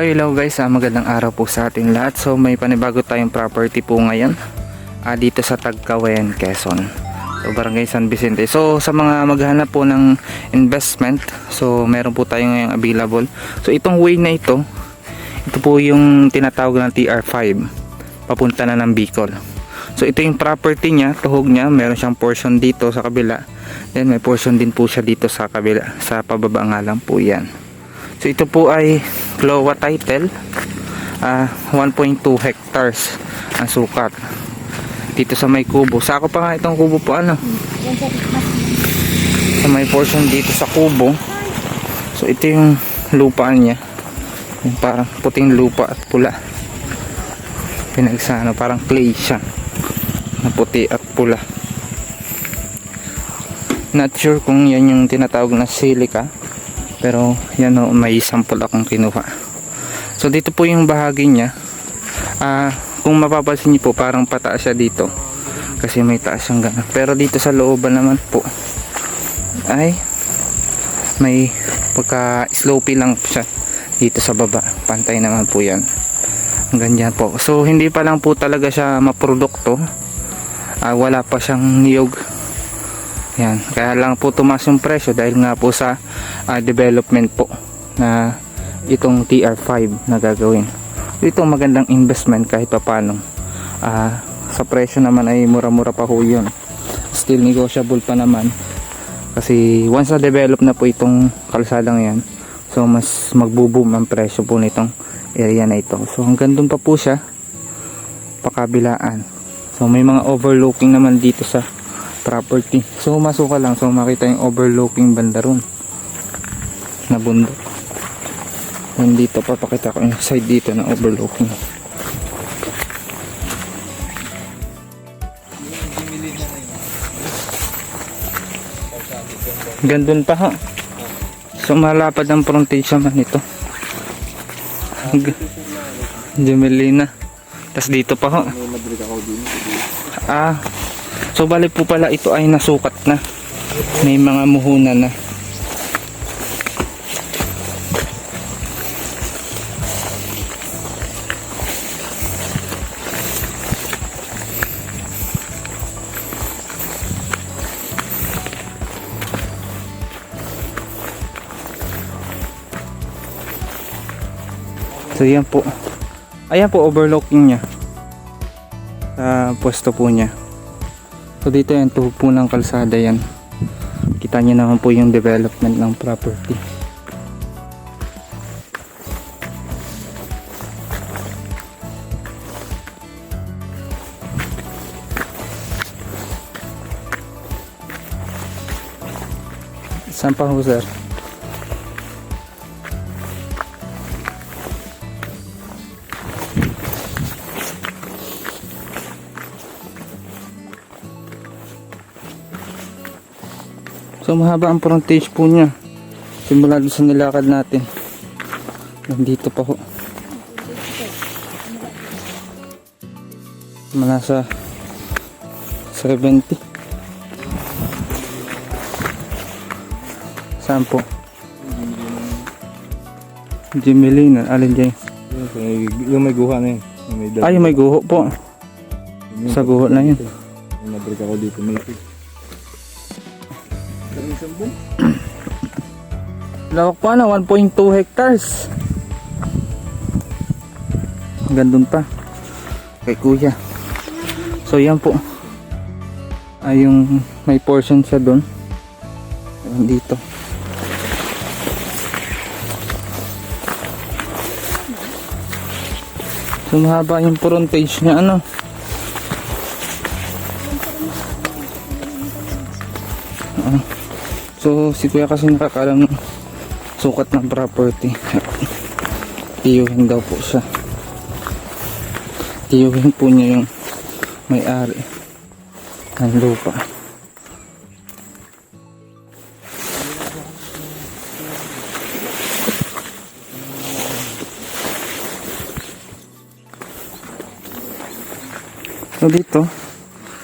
So hello guys, ah, magandang araw po sa ating lahat. So may panibago tayong property po ngayon ah, dito sa Tagkawayan, Quezon. So Barangay San Vicente. So sa mga maghanap po ng investment, so meron po tayo ngayong available. So itong way na ito, ito po yung tinatawag na TR5 papunta na ng Bicol. So ito yung property niya, tuhog niya, meron siyang portion dito sa kabila. Then may portion din po siya dito sa kabila, sa pababa nga lang po yan. So ito po ay Cloa title. ah 1.2 hectares ang sukat. Dito sa may kubo. Sako pa nga itong kubo po ano. Sa may portion dito sa kubo. So ito yung lupaan niya. Yung parang puting lupa at pula. Pinagsano parang clay siya. Na puti at pula. Not sure kung yan yung tinatawag na silica. Pero yan o, may sample akong kinuha. So dito po yung bahagi niya. Ah, kung mapapansin niyo po parang pataas siya dito. Kasi may taas siyang ganun. Pero dito sa looban naman po ay may pagka slopey lang siya dito sa baba. Pantay naman po yan. Ganyan po. So hindi pa lang po talaga siya maprodukto. Ah, wala pa siyang niyog yan. Kaya lang po tumas yung presyo dahil nga po sa ah, development po na itong TR5 na gagawin. Ito magandang investment kahit papano. Ah, sa presyo naman ay mura-mura pa ho yun. Still negotiable pa naman. Kasi once na develop na po itong kalsadang yan, so mas magbo-boom ang presyo po nitong area na ito. So hanggang doon pa po siya pakabilaan. So may mga overlooking naman dito sa property. So masok ka lang so makita yung overlooking banda ron na bundok. And dito papakita ko yung side dito na overlooking. Gandun pa ha. So malapad ang frontage naman ito. Jumelina. Tapos dito pa ho. Ah, So bali po pala ito ay nasukat na. May mga muhunan na. So yan po. Ayan po overlooking niya. Sa pwesto po niya. Dito yan, tuhog po ng kalsada yan. Kita nyo naman po yung development ng property. Saan pa ho sir? So mahaba ang frontage po niya. Simula doon sa nilakad natin. Nandito pa ho. Malasa 70. Saan po? Jimelina, alin dyan? Yung may guha na yun. Yung may Ay, may guho po. Sa guho na yun. Yung nabrik ako dito. May Lawak pa na, 1.2 hectares. Hanggang dun pa. Kay kuya. So yan po. Ay yung may portion siya dun. Ayan dito. So mahaba yung frontage niya ano. So si kuya kasi nakakalam ng sukat ng property. Tiyuhin daw po siya. Tiyuhin po niya yung may-ari ng lupa. So dito,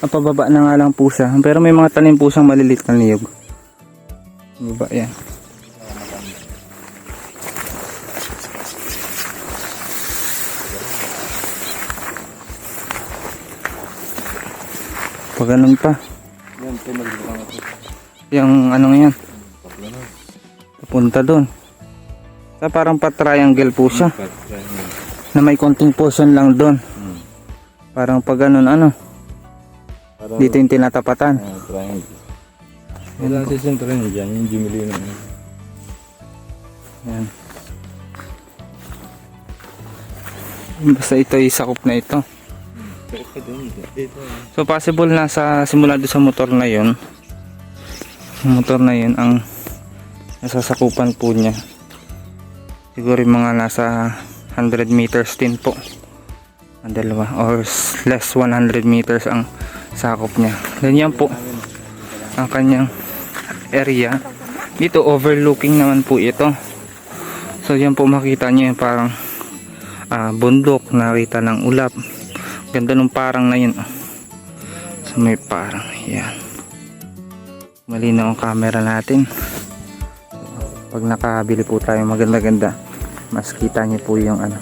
napababa na nga lang po siya. Pero may mga tanim po siyang malilit na niyog. Baba yan. Paganon pa. Yan, Yung ano yan? Papunta doon. Sa parang pa-triangle po siya. Na may konting portion lang doon. Parang pag ganun ano. Dito yung tinatapatan. triangle. Wala si Sentro yun dyan, yung Jimmy na yun. Yan. Basta ito yung sakop na ito. So possible na sa simula doon sa motor na yun. Motor na yun ang nasasakupan po niya. Siguro yung mga nasa 100 meters din po. Ang dalawa or less 100 meters ang sakop niya. Then yan po ang kanyang area. Dito overlooking naman po ito. So yan po makita niyo yung parang ah, bundok, nakita ng ulap. Ganda nung parang na yun. So may parang, yan. Malinaw ang camera natin. Pag nakabili po tayo maganda-ganda, mas kita niyo po yung ano,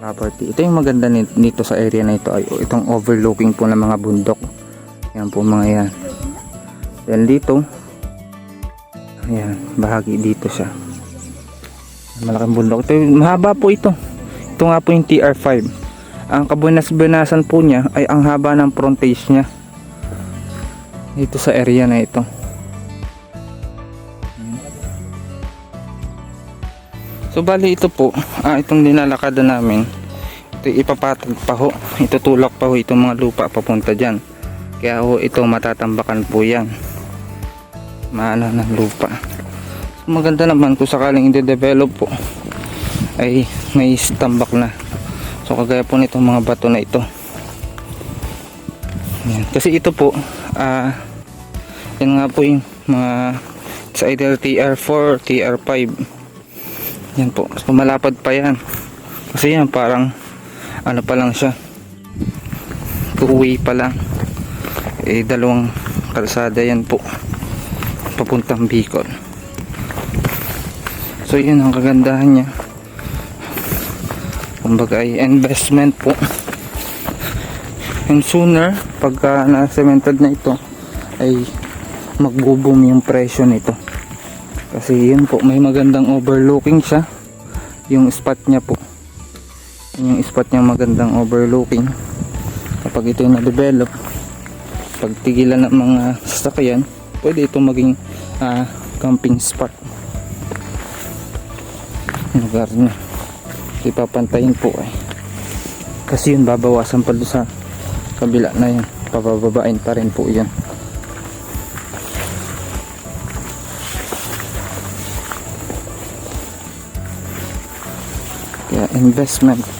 property. Ito yung maganda ni- nito sa area na ito ay itong overlooking po ng mga bundok. Yan po mga yan. Then dito, ayan, bahagi dito siya. Malaking bundok. Ito, mahaba po ito. Ito nga po yung TR5 ang kabunas-bunasan po niya ay ang haba ng frontage niya. Dito sa area na ito. So bali ito po. Ah, itong dinalakada namin. Ito ipapatag pa ho. Itutulak pa ho itong mga lupa papunta dyan. Kaya ho ito matatambakan po yan maano ng lupa maganda naman kung sakaling i-develop po ay may tambak na So kagaya po nitong mga bato na ito. Yan. Kasi ito po, ah yan nga po yung mga sa either TR4, TR5. Yan po. So malapad pa yan. Kasi yan parang ano pa lang siya. Two way pa lang. Eh dalawang kalsada yan po. Papuntang Bicol. So yun ang kagandahan niya. Kumbaga ay investment po. And sooner pagka na-cemented na ito ay magbo-boom yung presyo nito. Kasi yun po may magandang overlooking siya. Yung spot niya po. Yun yung spot niya magandang overlooking. Kapag ito yung na-develop pag tigilan ng mga sasakyan pwede ito maging ah, camping spot. Lugar niya. Ipapantayin po eh. Kasi yun babawasan pa sa kabila na yun. Pabababain pa rin po yun. Kaya investment